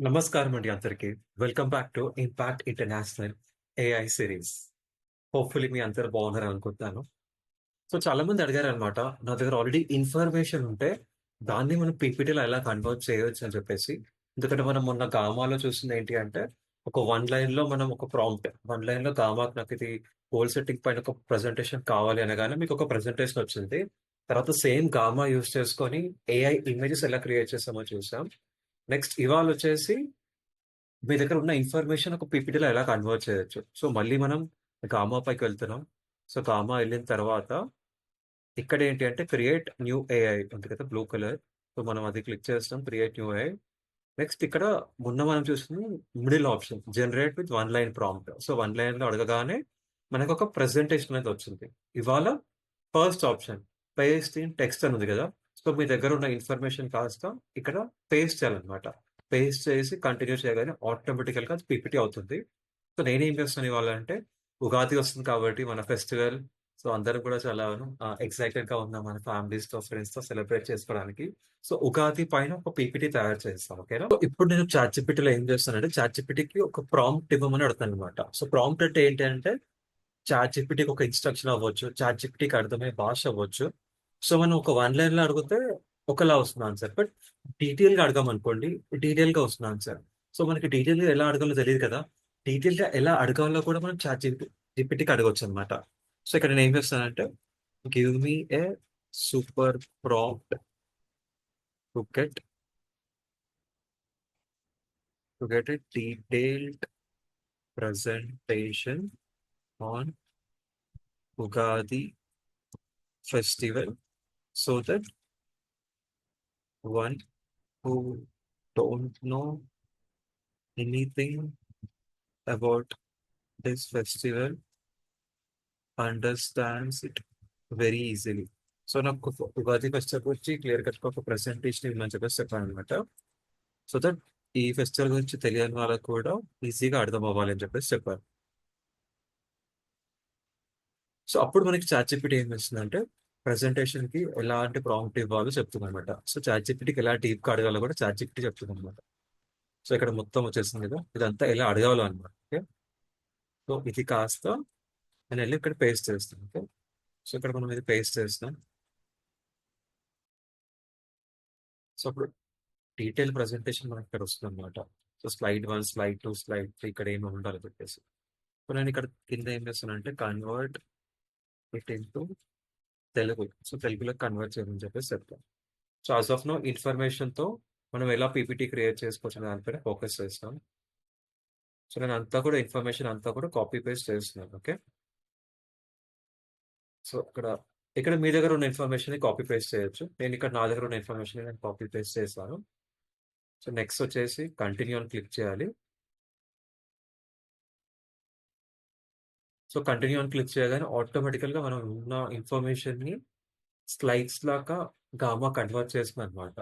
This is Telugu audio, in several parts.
నమస్కారం అండి అందరికి. Welcome back to Impact International AI series. Hopefully మీ అందరూ బాగున్నారని అనుకుంటున్నాను. సో చాలా మంది అడిగారనమాట. నా దగ్గర ఆల్రెడీ ఇన్ఫర్మేషన్ ఉంటే దాన్ని మనం పీపీటీలో ఎలా కన్వర్ట్ చేయొచ్చు అని చెప్పేసి. ఎందుకంటే మనం మొన్న గామాలో చూసింది ఏంటి అంటే ఒక వన్ లైన్‌లో మనం ఒక ప్రాంప్ట్ వన్ లైన్‌లో గామాకి నాకు ఇది గోల్ సెట్టింగ్ పైన ఒక ప్రెజెంటేషన్ కావాలి అనగానే మీకు ఒక ప్రెజెంటేషన్ వచ్చింది. తర్వాత సేమ్ గామా యూస్ చేసుకొని ఏఐ ఇమేజెస్ ఎలా క్రియేట్ చేస్తామో చూసాం. నెక్స్ట్ ఇవాళ వచ్చేసి మీ దగ్గర ఉన్న ఇన్ఫర్మేషన్ ఒక పీపీటీలో ఎలా కన్వర్ట్ చేయొచ్చు. సో మళ్ళీ మనం గామా పైకి వెళ్తున్నాం. సో గామా వెళ్ళిన తర్వాత ఇక్కడ ఏంటి అంటే క్రియేట్ న్యూ ఏఐ ఉంది కదా! Blue colour. సో మనం అది క్లిక్ చేస్తాం. Create new AI. నెక్స్ట్ ఇక్కడ మొన్న మనం చూస్తుంది middle option generate with one line prompt. So one లైన్‌లో అడగగానే మనకు ఒక ప్రెజెంటేషన్ అనేది వచ్చింది. ఇవాళ first option paste in text అని ఉంది కదా! సో మీ దగ్గర ఉన్న ఇన్ఫర్మేషన్ కాస్త ఇక్కడ పేస్ట్ చేయాలన్నమాట. పేస్ట్ చేసి కంటిన్యూ చేయగానే ఆటోమేటికల్‌గా పీపీటీ అవుతుంది. సో నేనేం చేస్తాను ఇవాళ అంటే ఉగాది వస్తుంది కాబట్టి మన ఫెస్టివల్ సో అందరం కూడా చాలా ఆహ్, ఎక్సైటెడ్‌గా ఉన్నాం మన ఫ్యామిలీస్‌తో, ఫ్రెండ్స్‌తో సెలబ్రేట్ చేసుకోవడానికి. సో ఉగాది పైన ఒక పీపీటీ తయారు చేస్తాం. ఓకేనా? ఇప్పుడు నేను చాట్‌జీపీటీలో ఏం చేస్తానంటే చాట్‌జీపీటీకి ఒక ప్రాంప్ట్ ఇవ్వమని అడుగుతానన్నమాట. సో ప్రాంప్ట్ అంటే ఏంటంటే అంటే చాట్‌జీపీటీకి ఒక ఇన్‌స్ట్రక్షన్ అవ్వచ్చు. చాట్‌జీపీటీకి అర్థమయ్యే భాష అవ్వచ్చు. సో మనం ఒక వన్ లైన్లో అడిగితే ఒకలా వస్తుంది ఆన్సర్. బట్ డీటెయిల్గా అడగామనుకోండి డీటెయిల్గా వస్తుంది ఆన్సర్. సో మనకి డీటెయిల్గా ఎలా అడగాలో తెలియదు కదా! డీటెయిల్గా ఎలా అడగాలో కూడా మనం చాట్‌జీపీ జీపీటీకి అనమాట సో ఇక్కడ నేను ఏం చేస్తానంటే give me a super prompt to get to get a detailed presentation on Ugadi festival so that one who don't know anything about this festival understands it very easily. So నాకు ఉగాది ఫెస్టివల్ గురించి క్లియర్ కట్‌గా ఒక ప్రెసెంటేషన్ ఇవ్వమని చెప్పేసి చెప్పాను అనమాట సో దట్ ఈ ఫెస్టివల్ గురించి తెలియని వాళ్ళకు కూడా ఈజీగా అర్థం అవ్వాలి అని చెప్పేసి చెప్పారు సో అప్పుడు మనకి చాట్‌జీపీటీ ఏం చేస్తుందంటే ప్రెజెంటేషన్‌కి ఎలాంటి ప్రాంప్ట్ ఇవ్వాలో చెప్తుందన్నమాట. సో చాట్‌జీపీటీకి ఎలా డీప్‌గా అడగాలో కూడా చార్జెట్ చెప్తుంది అనమాట సో ఇక్కడ మొత్తం వచ్చేసింది కదా! ఇదంతా ఎలా అడగాలో అనమాట ఓకే. సో ఇది కాస్త నేను వెళ్ళి ఇక్కడ పేస్ట్ చేస్తాను. ఓకే. సో ఇక్కడ మనం ఇది పేస్ట్ చేస్తాం. సో అప్పుడు డీటెయిల్ ప్రెసెంటేషన్ మనకి ఇక్కడ వస్తుందన్నమాట. So slide one slide two slide three ఇక్కడ ఏమి ఉండాలో చెప్పేసి. సో నేను ఇక్కడ కింద ఏం చేస్తానంటే convert it into Telugu. So తెలుగులోకి కన్వర్ట్ చేయమని చెప్పేసి చెప్తాను. సో అస్ ఆఫ్ నో ఇన్ఫర్మేషన్‌తో మనం ఎలా పీపీటీ క్రియేట్ చేసుకోవచ్చు అనే దానిపైన ఫోకస్ చేస్తాం. సో నేను అంతా కూడా ఇన్ఫర్మేషన్ అంతా కూడా కాపీ పేస్ట్ చేస్తున్నాను. ఓకే. సో ఇక్కడ ఇక్కడ మీ దగ్గర ఉన్న ఇన్ఫర్మేషన్‌ని కాపీ పేస్ట్ చేయొచ్చు. నేను ఇక్కడ నా దగ్గర ఉన్న ఇన్ఫర్మేషన్‌ని నేను కాపీ పేస్ట్ చేస్తాను సో నెక్స్ట్ వచ్చేసి కంటిన్యూ అని క్లిక్ చేయాలి. సో కంటిన్యూ అని క్లిక్ చేయగానే ఆటోమేటికల్‌గా మనం ఉన్న ఇన్ఫర్మేషన్‌ని స్లైడ్స్ లాగా గామా కన్వర్ట్ చేస్తుంది అనమాట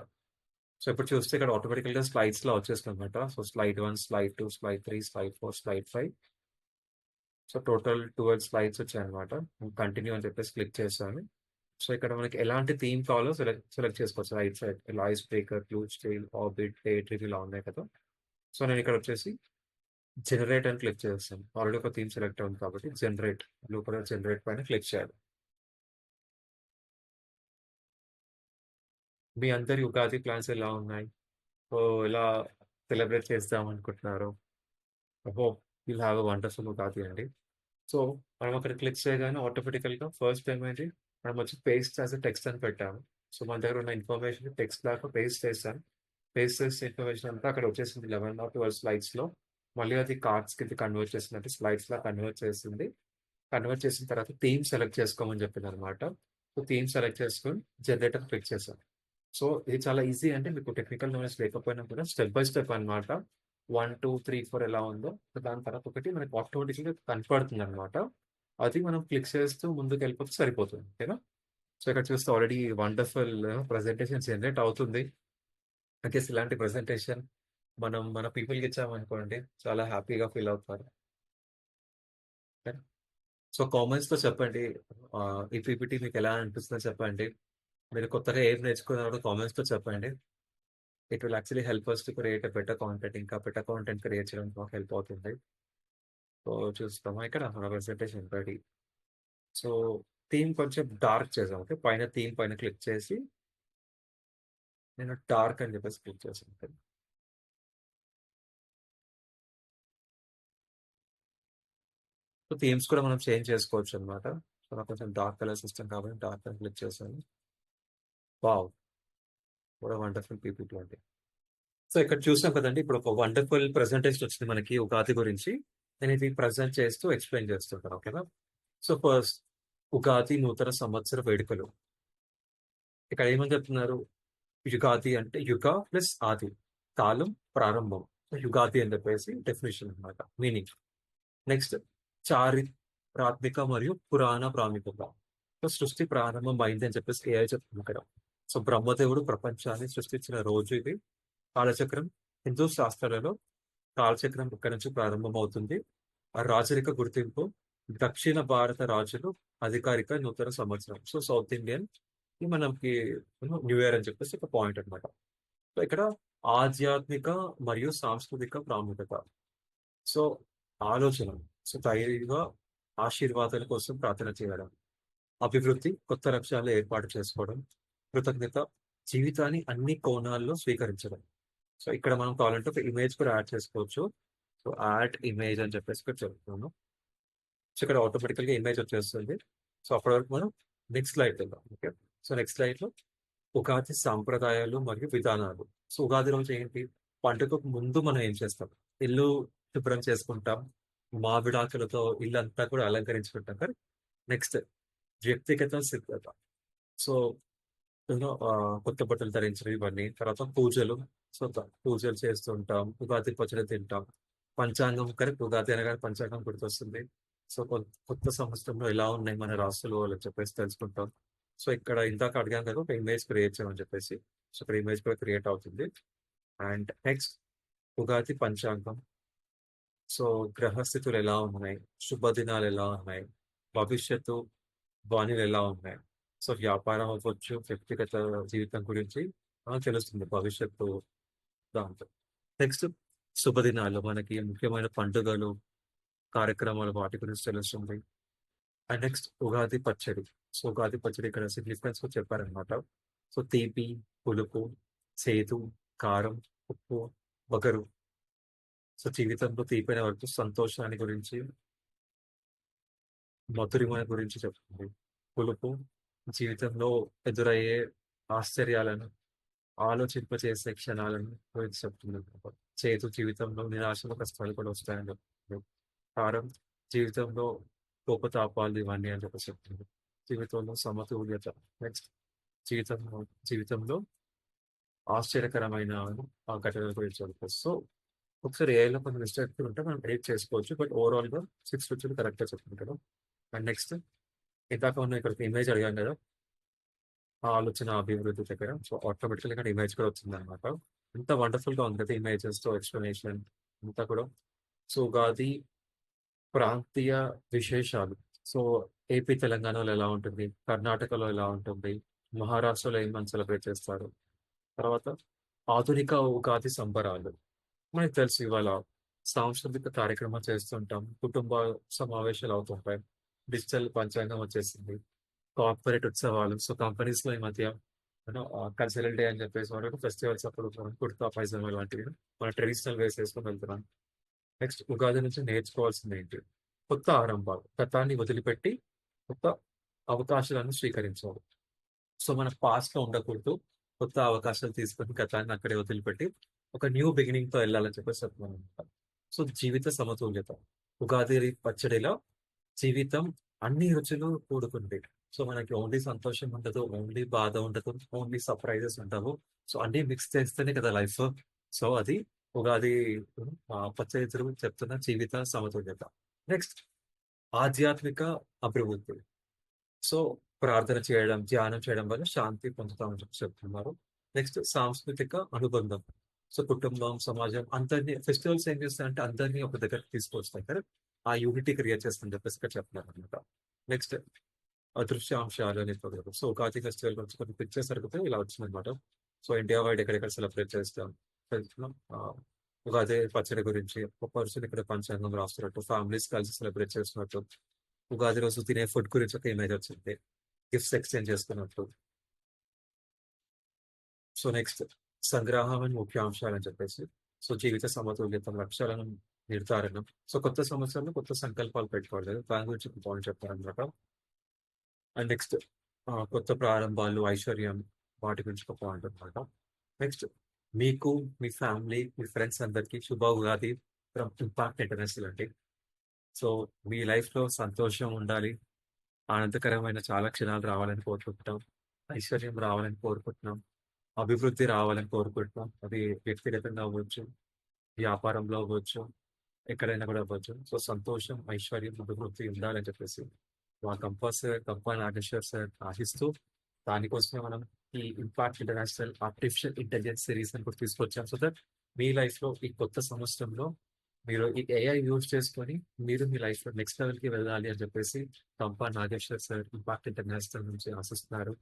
సో ఇప్పుడు చూస్తే ఇక్కడ ఆటోమేటికల్‌గా స్లైడ్స్‌లా వచ్చేస్తుందన్నమాట. So slide one slide two slide three slide four slide five so total 12 slides వచ్చాయన్నమాట. కంటిన్యూ అని చెప్పేసి క్లిక్ చేశాను. సో ఇక్కడ మనకి ఎలాంటి థీమ్ కావాలో సెలెక్ట్ సెలెక్ట్ చేసుకోవచ్చు. రైట్ సైడ్ ఇలా breaker, blue style, orbit, day ఇవి ఇలా ఉన్నాయి కదా! సో నేను ఇక్కడ వచ్చేసి జనరేట్ అని క్లిక్ చేస్తాను. ఆల్రెడీ ఒక థీమ్ సెలెక్ట్ అయింది కాబట్టి జనరేట్ బ్లూ కలర్ జనరేట్ పైన క్లిక్ చేయాలి. మీ అందరి ఉగాది ప్లాన్స్ ఎలా ఉన్నాయి? సో ఎలా సెలబ్రేట్ చేద్దాం అనుకుంటున్నారు? Hope you'll have a wonderful Ugadi అండి. సో మనం అక్కడ క్లిక్ చేయగానే ఆటోమేటికల్‌గా ఫస్ట్ ఏమైంది మనం వచ్చి పేస్ట్ యాజ్ ఎ టెక్స్ట్ అని పెట్టాము. సో మన దగ్గర ఉన్న ఇన్ఫర్మేషన్ టెక్స్ట్ దాకా పేస్ట్ చేస్తాను పేస్ట్ చేసిన ఇన్ఫర్మేషన్ అంతా అక్కడ వచ్చేసింది 11 ఆర్ 12 స్లైడ్స్‌లో. మళ్ళీ అది కార్డ్స్ కింద కన్వర్ట్ చేసింది. అంటే స్లైడ్స్‌లా కన్వర్ట్ చేసింది. కన్వర్ట్ చేసిన తర్వాత థీమ్ సెలెక్ట్ చేసుకోమని చెప్పిందన్నమాట. సో థీమ్ సెలెక్ట్ చేసుకొని జనరేటర్ క్లిక్ చేశాను. సో ఇది చాలా ఈజీ అంటే మీకు టెక్నికల్ నాలెడ్జ్ లేకపోయినా కూడా స్టెప్ బై స్టెప్ అన్నమాట. 1, 2, 3, 4 ఎలా ఉందో దాని తర్వాత ఒకటి మనకి ఆటోమేటిక్‌గా కనపడుతుందన్నమాట. అది మనం క్లిక్ చేస్తూ ముందుకు వెళ్ళిపోతే సరిపోతుంది. ఓకేనా? సో ఇక్కడ చూస్తే ఆల్రెడీ వండర్‌ఫుల్ ప్రెజెంటేషన్ జనరేట్ అవుతుంది. ఐ ఇలాంటి ప్రెజెంటేషన్ మనం మన పీపుల్‌కి ఇచ్చామనుకోండి చాలా హ్యాపీగా ఫీల్ అవుతారు. ఓకే. సో కామెంట్స్‌లో చెప్పండి. ఈ పీపీటీ మీకు ఎలా అనిపిస్తుందో చెప్పండి. మీరు కొత్తగా ఏం నేర్చుకున్నారో కామెంట్స్‌లో చెప్పండి. It will actually help us to create పెట్ట బెటర్ కాంటెంట్ ఇంకా బెటర్ కాంటెంట్ క్రియేట్ చేయడానికి మాకు హెల్ప్ అవుతుంది సో చూస్తాము ఇక్కడ మన ప్రెసెంటేషన్ రెడీ సో థీమ్ కొంచెం డార్క్ చేసాం ఓకే పైన థీమ్ పైన క్లిక్ చేసి నేను డార్క్ అని చెప్పేసి క్లిక్ చేసాను సో థీమ్స్ కూడా మనం చేంజ్ చేసుకోవచ్చు అనమాట సో నాకు కొంచెం డార్క్ కలర్ సిస్టమ్ కాబట్టి డార్క్ కలర్ క్లిక్ చేశాను. వావ్ కూడా వండర్ఫుల్ పీపుల్ అండి సో ఇక్కడ చూసాం కదండి ఇప్పుడు ఒక వండర్ఫుల్ ప్రజెంటేషన్ వచ్చింది మనకి ఉగాది గురించి. నేను ఇది ప్రజెంట్ చేస్తూ ఎక్స్ప్లెయిన్ చేస్తుంటాను ఓకేనా? సో ఫస్ట్ ఉగాది నూతన సంవత్సర వేడుకలు. ఇక్కడ ఏమని చెప్తున్నారు? యుగాది అంటే యుగ ప్లస్ ఆది కాలం ప్రారంభం. యుగాది అని చెప్పేసి డెఫినేషన్ అనమాట మీనింగ్ నెక్స్ట్ చారిత్రాత్మిక మరియు పురాణ ప్రాముఖ్యత సో సృష్టి ప్రారంభం అయింది అని చెప్పేసి ఏఐ చెప్తుంది ఇక్కడ. సో బ్రహ్మదేవుడు ప్రపంచాన్ని సృష్టించిన రోజు ఇది. కాలచక్రం హిందూ శాస్త్రాలలో కాలచక్రం ఇక్కడ నుంచి ప్రారంభం అవుతుంది ఆ రాజరిక గుర్తింపు దక్షిణ భారత రాజులు అధికారిక నూతన సంవత్సరం. సో సౌత్ ఇండియన్ మనకి న్యూ ఇయర్ అని చెప్పేసి ఒక పాయింట్ అనమాట సో ఇక్కడ ఆధ్యాత్మిక మరియు సాంస్కృతిక ప్రాముఖ్యత. సో ఆలోచన. సో దైవ ఆశీర్వాదాల కోసం ప్రార్థన చేయడం అభివృద్ధి కొత్త లక్ష్యాలు ఏర్పాటు చేసుకోవడం కృతజ్ఞత జీవితాన్ని అన్ని కోణాల్లో స్వీకరించడం. సో ఇక్కడ మనం కావాలంటే ఒక ఇమేజ్ కూడా యాడ్ చేసుకోవచ్చు. సో యాడ్ ఇమేజ్ అని చెప్పేసి ఇక్కడ చెప్తున్నాను. సో ఇక్కడ ఆటోమేటికల్గా ఇమేజ్ వచ్చేస్తుంది. సో అప్పటి వరకు మనం నెక్స్ట్ స్లైడ్ వెళ్దాం ఓకే? సో నెక్స్ట్ స్లైడ్లో ఉగాది సాంప్రదాయాలు మరియు విధానాలు. సో ఉగాది రోజు ఏంటి? పండుగకు ముందు మనం ఏం చేస్తాం? ఇల్లు శుభ్రం చేసుకుంటాం. మామిడాకులతో ఇల్లు అంతా కూడా అలంకరించుకుంటాం. కదా నెక్స్ట్ వ్యక్తిగత సిద్ధత. సో యూనో కొత్త బట్టలు ధరించడం ఇవన్నీ. తర్వాత పూజలు. సో పూజలు చేస్తుంటాం ఉగాది పచ్చడి తింటాం. పంచాంగం కరెక్ట్ ఉగాది అనగానే పంచాంగం గుర్తొస్తుంది. సో కొత్త సంవత్సరంలో ఎలా ఉన్నాయి మన రాష్ట్రాలు వాళ్ళు చెప్పేసి తెలుసుకుంటాం. సో ఇక్కడ ఇందాక అడిగాం కదా ఒక ఇమేజ్ క్రియేట్ చేయమని చెప్పేసి. సో ఇక్కడ ఇమేజ్ కూడా క్రియేట్ అవుతుంది. అండ్ నెక్స్ట్ ఉగాది పంచాంగం. సో గ్రహస్థితులు ఎలా ఉన్నాయి? శుభదినాలు ఎలా ఉన్నాయి? భవిష్యత్తు బాణీలు ఎలా ఉన్నాయి? సో వ్యాపారం అవ్వచ్చు వ్యక్తిగత జీవితం గురించి మనకు తెలుస్తుంది భవిష్యత్తు దాంతో నెక్స్ట్ శుభదినాలు మనకి ముఖ్యమైన పండుగలు కార్యక్రమాలు వాటి గురించి తెలుస్తుంది. అండ్ నెక్స్ట్ ఉగాది పచ్చడి. సో ఉగాది పచ్చడి ఇక్కడ సిగ్నిఫికెన్స్ చెప్పారనమాట సో తీపి పులుపు చేదు కారం ఉప్పు వగరు సో జీవితంలో తీపిన వరకు సంతోషాన్ని గురించి మధురిమ గురించి చెప్తుంది పులుపు జీవితంలో ఎదురయ్యే ఆశ్చర్యాలను ఆలోచింపచేసే క్షణాలను గురించి చెప్తుంది. చేతు జీవితంలో నిరాశలు కష్టాలు కూడా వస్తాయని చెప్తుంది. కారం జీవితంలో కోపతాపాలు ఇవన్నీ అని చెప్పి చెప్తుంది. జీవితంలో సమతుల్యత. నెక్స్ట్ జీవితంలో జీవితంలో ఆశ్చర్యకరమైన ఆ ఘటనల గురించి చెప్తుంది. సో ఒకసారి ఏఐలో కొన్ని మిస్టేక్ ఉంటే మనం ఎడిట్ చేసుకోవచ్చు. బట్ ఓవరాల్గా సిక్స్ వచ్చి కరెక్ట్గా చెప్తుంటారు. అండ్ నెక్స్ట్ ఇందాక ఉన్న ఇక్కడ ఇమేజ్ అడిగాం కదా. ఆలోచన అభివృద్ధి దగ్గర. సో ఆటోమేటిక్గా ఇక్కడ ఇమేజ్ కూడా వచ్చింది అనమాట ఎంత వండర్ఫుల్గా ఉంది కదా ఇమేజెస్తో ఎక్స్ప్లెనేషన్ అంతా కూడా. సో ఉగాది ప్రాంతీయ విశేషాలు. సో ఏపీ తెలంగాణలో ఎలా ఉంటుంది? కర్ణాటకలో ఎలా ఉంటుంది? మహారాష్ట్రలో ఏమని సెలబ్రేట్ చేస్తారు? తర్వాత ఆధునిక ఉగాది సంబరాలు. మనకు తెలుసు ఇవాళ సాంస్కృతిక కార్యక్రమాలు చేస్తుంటాం. కుటుంబ సమావేశాలు అవుతుంటాయి. డిజిటల్ పంచాంగం వచ్చేసింది. కార్పొరేట్ ఉత్సవాలు. సో కంపెనీస్లో ఈ మధ్య కల్చరల్ డే అని చెప్పేసి మనకు ఫెస్టివల్స్ అప్పుడు మనం కుర్తా పైజామా లాంటివి మన ట్రెడిషనల్ వేస్ వేసుకొని వెళ్తున్నాం. నెక్స్ట్ ఉగాది నుంచి నేర్చుకోవాల్సింది ఏంటి? కొత్త ఆరంభాలు. గతాన్ని వదిలిపెట్టి కొత్త అవకాశాలను స్వీకరించాలి. సో మన పాస్ట్లో ఉండకూడదు. కొత్త అవకాశాలు తీసుకొని గతాన్ని అక్కడే వదిలిపెట్టి ఒక న్యూ బిగినింగ్తో వెళ్ళాలని చెప్పేసి చెప్తున్నాను. సో జీవిత సమతుల్యత. ఉగాది పచ్చడిలో జీవితం అన్ని రుచులు కూడుకుంది సో మనకి ఓన్లీ సంతోషం ఉండదు ఓన్లీ బాధ ఉండదు ఓన్లీ సర్ప్రైజెస్ ఉండవు. సో అన్ని మిక్స్ చేస్తేనే కదా లైఫ్ సో అది ఉగాది పచ్చడి చెప్తున్న జీవిత సమతుల్యత. నెక్స్ట్ ఆధ్యాత్మిక అభివృద్ధి. సో ప్రార్థన చేయడం ధ్యానం చేయడం వల్ల శాంతి పొందుతామని చెప్పి చెప్తున్నారు. నెక్స్ట్ సాంస్కృతిక అనుబంధం. సో కుటుంబం సమాజం అందరినీ ఫెస్టివల్స్ ఏం చేస్తాయంటే అందరినీ ఒక దగ్గర తీసుకొస్తాయి. కదా ఆ యూనిటీ క్రియేట్ చేస్తుందని చెప్పేసి ఇక్కడ చెప్తున్నారు అనమాట నెక్స్ట్ అదృశ్యాంశాలు అనేది సో ఉగాది ఫెస్టివల్ గురించి కొన్ని పిక్చర్స్ అడిగితే ఇలా వచ్చిందనమాట సో ఇండియా వైడ్ ఎక్కడెక్కడ సెలబ్రేట్ చేస్తాం? ఉగాది పచ్చడి గురించి ఒక పర్సన్ ఇక్కడ పంచాంగం రాస్తున్నట్టు ఫ్యామిలీస్ కలిసి సెలబ్రేట్ చేస్తున్నట్టు ఉగాది రోజు తినే ఫుడ్ గురించి ఒక ఇమేజ్ వచ్చింది. గిఫ్ట్స్ ఎక్స్చేంజ్ చేసుకున్నట్టు సో నెక్స్ట్ సంగ్రహం అని ముఖ్యాంశాలని చెప్పేసి సో జీవిత సమతుల్యత లక్ష్యాలను నిర్ధారణం. సో కొత్త సంవత్సరంలో కొత్త సంకల్పాలు పెట్టుకోవాలి దాని గురించి పాయింట్ చెప్తారనమాట అండ్ నెక్స్ట్ కొత్త ప్రారంభాలు ఐశ్వర్యం వాటి గురించి ఒక పాయింట్ అనమాట నెక్స్ట్ మీకు మీ ఫ్యామిలీ మీ ఫ్రెండ్స్ అందరికీ శుభ ఉగాది ఫ్రమ్ ఇంపాక్ట్ ఇంటర్నేషనల్ అండి. సో మీ లైఫ్లో సంతోషం ఉండాలి. ఆనందకరమైన చాలా క్షణాలు రావాలని కోరుకుంటున్నాం. ఐశ్వర్యం రావాలని కోరుకుంటున్నాం. అభివృద్ధి రావాలని కోరుకుంటున్నాం. అది వ్యక్తిగతంగా అవ్వచ్చు వ్యాపారంలో అవ్వచ్చు ఎక్కడైనా కూడా అవ్వచ్చు. సో సంతోషం ఐశ్వర్యం అభివృద్ధి ఉండాలని చెప్పేసి మా కంపాస్ కంపా నాగేశ్వర్ సార్ ఆశిస్తూ దానికోసమే మనం ఈ Impact International artificial intelligence series అని కూడా తీసుకొచ్చాం. సో దట్ మీ లైఫ్లో ఈ కొత్త సంవత్సరంలో మీరు ఈ ఏఐ యూజ్ చేసుకొని మీరు మీ లైఫ్లో నెక్స్ట్ లెవెల్కి వెళ్ళాలి అని చెప్పేసి Kampa Nageshwar sir impact international నుంచి ఆశిస్తున్నారు.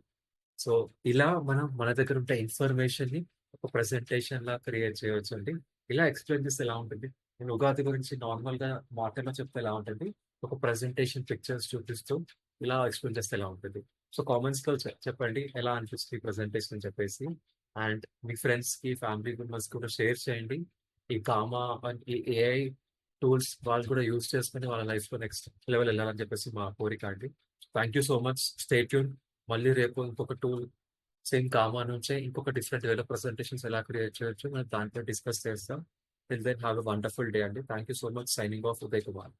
సో ఇలా మనం మన దగ్గర ఉంటే ఇన్ఫర్మేషన్ని ఒక ప్రెసెంటేషన్ లా క్రియేట్ చేయవచ్చు అండి. ఇలా ఎక్స్ప్లెయిన్ చేస్తే ఎలా ఉంటుంది? నేను ఉగాది గురించి నార్మల్గా మాటల్లో చెప్తే ఎలా ఉంటుంది? ఒక ప్రెసెంటేషన్ పిక్చర్స్ చూపిస్తూ ఇలా ఎక్స్ప్లెయిన్ చేస్తే ఎలా ఉంటుంది? సో కామెంట్స్లో చెప్పండి. ఎలా అనిపిస్తుంది ప్రెసెంటేషన్ అని చెప్పేసి? అండ్ మీ ఫ్రెండ్స్కి ఫ్యామిలీ మెంబర్స్ కూడా షేర్ చేయండి. ఈ కామా అండ్ ఈ ఏఐ టూల్స్ వాళ్ళు కూడా యూజ్ చేసుకుని వాళ్ళ లైఫ్లో నెక్స్ట్ లెవెల్ వెళ్ళాలని చెప్పేసి మా కోరిక అండి. Thank you so much. Stay tuned మళ్ళీ రేపు ఇంకొక టూ సేమ్ కామా నుంచే ఇంకొక డిఫరెంట్ వేలో ప్రెసెంటేషన్స్ ఎలా క్రియేట్ చేయొచ్చు మనం దాంట్లో డిస్కస్ చేస్తాం. Till then have a wonderful day అండి. Thank you so much signing off Uday Kumar.